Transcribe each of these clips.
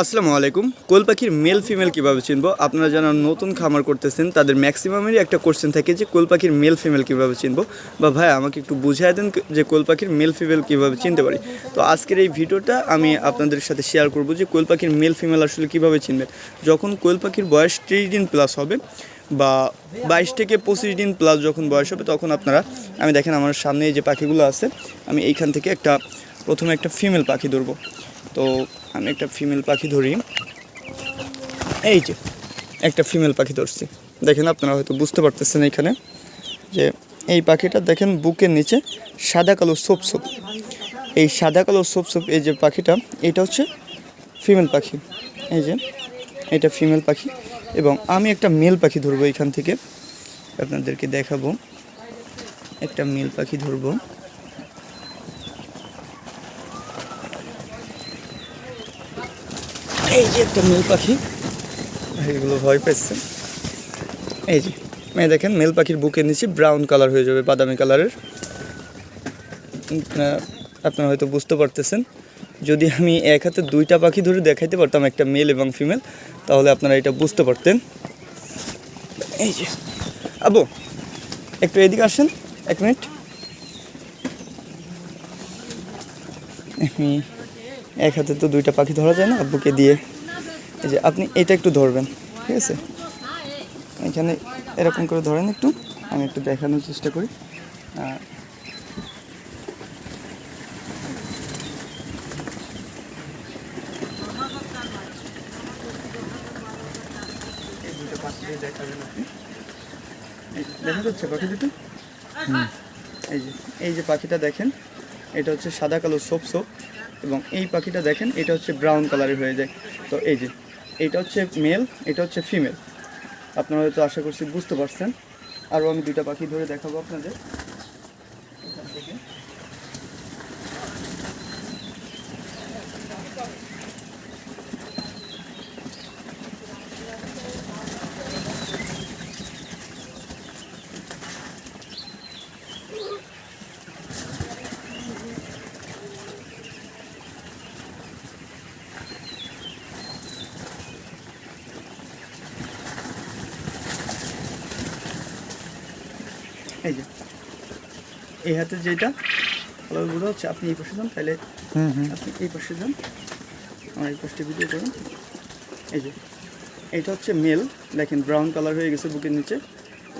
আসসালামু আলাইকুম। কোল পাখির মেল ফিমেল কীভাবে চিনবো? আপনারা যারা নতুন খামার করতেছেন, তাদের ম্যাক্সিমামেরই একটা কোশ্চেন থাকে যে কোল পাখির মেল ফিমেল কীভাবে চিনবো? বা ভাই, আমাকে একটু বুঝিয়ে দেন যে কোল পাখির মেল ফিমেল কীভাবে চিনতে পারি? তো আজকের এই ভিডিওটা আমি আপনাদের সাথে শেয়ার করব যে কোল পাখির মেল ফিমেল আসলে কীভাবে চিনবেন? যখন কোয়েল পাখির বয়স ত্রিশ দিন প্লাস হবে বা বাইশ থেকে পঁচিশ দিন প্লাস যখন বয়স হবে, তখন আপনারা, আমি দেখেন আমার সামনে যে পাখিগুলো আছে, আমি এইখান থেকে একটা, প্রথমে একটা ফিমেল পাখি ধরবো। তো আমি একটা ফিমেল পাখি ধরি। এই যে, একটা ফিমেল পাখি ধরছি। দেখেন আপনারা হয়তো বুঝতে পারতেছেন এখানে যে এই পাখিটা দেখেন বুকের নিচে সাদা কালো সোপ সোপ এই সাদা কালো সোপ সোপ এই যে পাখিটা, এটা হচ্ছে ফিমেল পাখি। এই যে, এটা ফিমেল পাখি এবং আমি একটা মেল পাখি ধরবো এখান থেকে। আপনাদেরকে দেখাবো। একটা মেল পাখি ধরবো। এই যে একটা মেল পাখি। এগুলো ভয় পাচ্ছে এই যে মেয়ে দেখেন, মেল পাখির বুকের নিচে ব্রাউন কালার হয়ে যাবে, বাদামি কালারের আপনারা হয়তো বুঝতে পারতেছেন। যদি আমি এক হাতে দুইটা পাখি ধরে দেখাইতে পারতাম, একটা মেল এবং ফিমেল তাহলে আপনারা এটা বুঝতে পারতেন। এই যে, আবু, একটু এদিকে আসেন, এক মিনিট। এক হাতে তো দুইটা পাখি ধরা যায় না, আব্বুকে দিয়ে। এই যে আপনি এটা একটু ধরবেন, ঠিক আছে? এখানে এরকম করে ধরেন একটু, আমি একটু দেখানোর চেষ্টা করি। দেখা যাচ্ছে পাখি দুটো এই যে এই যে পাখিটা দেখেন এটা হচ্ছে সাদা কালো সোপ সোপ এবং এই পাখিটা দেখেন, এটা হচ্ছে ব্রাউন কালারের হয়ে যায়। তো এই যে, এটা হচ্ছে মেল এটা হচ্ছে ফিমেল আপনারা হয়তো আশা করছি বুঝতে পারছেন। আরও আমি দুইটা পাখি ধরে দেখাবো আপনাদের। এখান থেকে। এই যে। এই হাতে যেটা ভালো বোঝা হচ্ছে আপনি এই পাশে যান তাহলে আপনি এই পাশে যান। আমার এই পাশে ভিডিও করুন। এই যে এইটা হচ্ছে মেল দেখেন ব্রাউন কালার হয়ে গেছে বুকের নিচে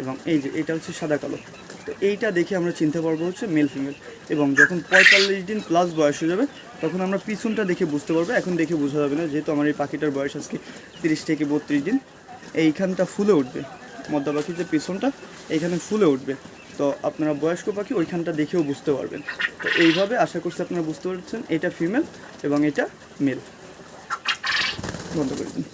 এবং এই যে এটা হচ্ছে সাদা কালো তো এইটা দেখে আমরা চিনতে পারব হচ্ছে মেল ফিমেল এবং যখন পঁয়তাল্লিশ দিন প্লাস বয়স হয়ে যাবে তখন আমরা পিছনটা দেখে বুঝতে পারব। এখন দেখে বোঝা যাবে না যেহেতু আমার এই পাখিটার বয়স আজকে তিরিশ থেকে বত্রিশ দিন। এইখানটা ফুলে উঠবে। মদ্দা পাখির যে পিছনটা, এইখানে ফুলে উঠবে। তো আপনারা বয়স্ক পাখি ওইখানটা দেখেও বুঝতে পারবেন। তো এইভাবে আশা করছি আপনারা বুঝতে পারছেন, এটা ফিমেল এবং এটা মেল। বন্ধ করে দিন।